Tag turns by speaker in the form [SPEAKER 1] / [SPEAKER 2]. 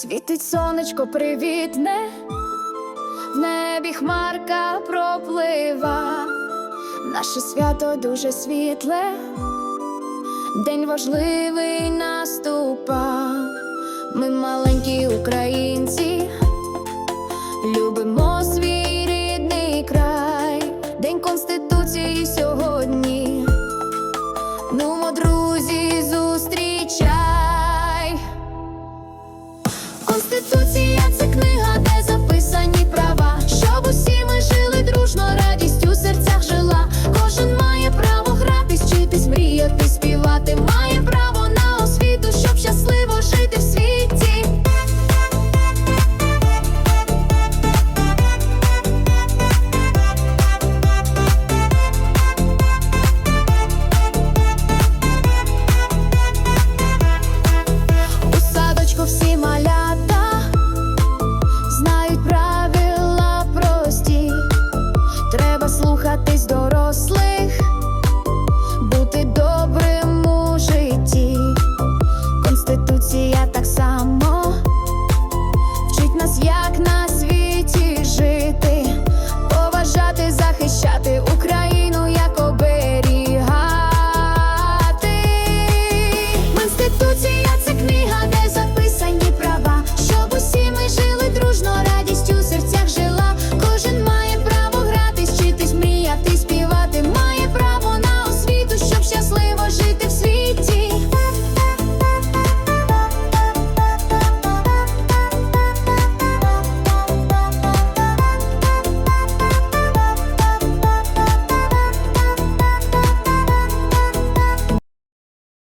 [SPEAKER 1] Світить сонечко привітне, в небі хмарка проплива, наше свято дуже світле, день важливий наступа. Ми маленькі українці, prostituție